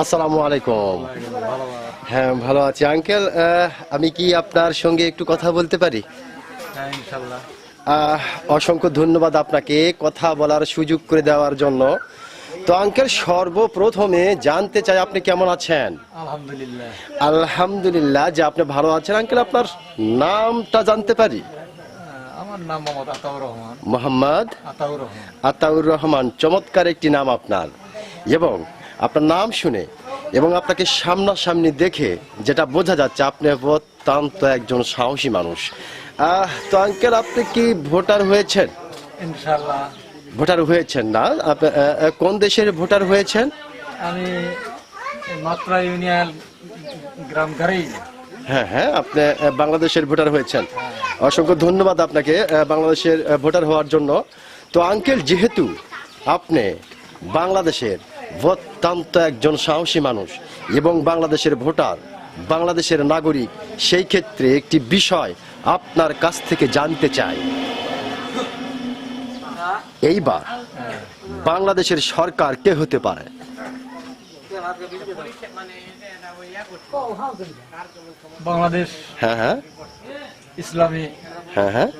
আসসালামু আলাইকুম। হ্যাঁ ভালো আছি। আঙ্কেল আমি কি আপনার সঙ্গে একটু কথা বলতে পারি? হ্যাঁ, অসংখ্য ধন্যবাদ আপনাকে কথা বলার সুযোগ করে দেওয়ার জন্য। তো আঙ্কেল সর্বপ্রথমে জানতে চাই আপনি কেমন আছেন? আলহামদুলিল্লাহ। আলহামদুলিল্লাহ যে আপনি ভালো আছেন। আঙ্কেল আপনার নামটা জানতে পারি? আমার নাম মোহাম্মদ আতাউর রহমান। আতাউর রহমান। চমৎকার একটি নাম আপনার। এবং আপনার নাম শুনে এবং আপনাকে সামনাসামনি দেখে যেটা বোঝা যাচ্ছে আপনি অত্যন্ত একজন সাহসী মানুষ। আহ, তো আঙ্কেল আপনি কি ভোটার হয়েছেন? ইনশাল্লাহ ভোটার হয়েছেন না। কোন দেশের ভোটার হয়েছেন? আমি মাত্রা ইউনিয়ন গ্রাম হ্যাঁ হ্যাঁ আপনি বাংলাদেশের ভোটার হয়েছেন। অসংখ্য ধন্যবাদ আপনাকে বাংলাদেশের ভোটার হওয়ার জন্য। তো আঙ্কেল যেহেতু আপনি বাংলাদেশের অত্যন্ত একজন সাহসী মানুষ এবং বাংলাদেশের ভোটার বাংলাদেশের নাগরিক সেই ক্ষেত্রে একটি বিষয় আপনার কাছ থেকে জানতে চাই। এইবার বাংলাদেশের সরকার কে হতে পারে? বাংলাদেশ হ্যাঁ হ্যাঁ। ইসলামী হ্যাঁ হ্যাঁ।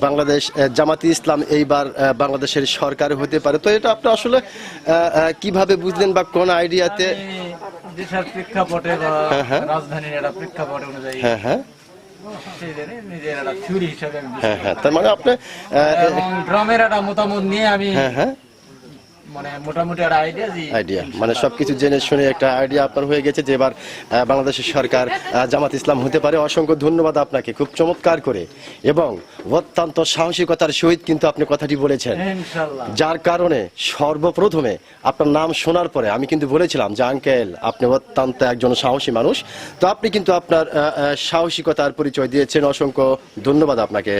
বাংলাদেশ জামাতি ইসলাম এইবার বাংলাদেশের সরকার হতে পারে। তো এটা আপনি আসলে কীভাবে বুঝলেন বা কোন আইডিয়াতে দেশের প্রেক্ষাপটে বা হ্যাঁ, হ্যাঁ। রাজধানীর একটা প্রেক্ষাপট অনুযায়ী হ্যাঁ হ্যাঁ। হ্যাঁ হ্যাঁ তার মানে আপনি ড্রামের একটা মতামত নিয়ে আমি হ্যাঁ হ্যাঁ। মানে মোটামুটি একটা আইডিয়া আইডিয়া মানে সবকিছু জেনে শুনে একটা আইডিয়া আপনার হয়ে গেছে যে এবার বাংলাদেশের সরকার জামাত ইসলাম হতে পারে। অসংখ্য ধন্যবাদ আপনাকে খুব চমৎকার করে। এবং অত্যন্ত সাহসিকতার সহিত কিন্তু আপনি কথাটি বলেছেন। যার কারণে সর্বপ্রথমে আপনার নাম শোনার পরে আমি কিন্তু বলেছিলাম যে আঙ্কেল আপনি অত্যন্ত একজন সাহসী মানুষ। তো আপনি কিন্তু আপনার সাহসিকতার পরিচয় দিয়েছেন। অসংখ্য ধন্যবাদ আপনাকে।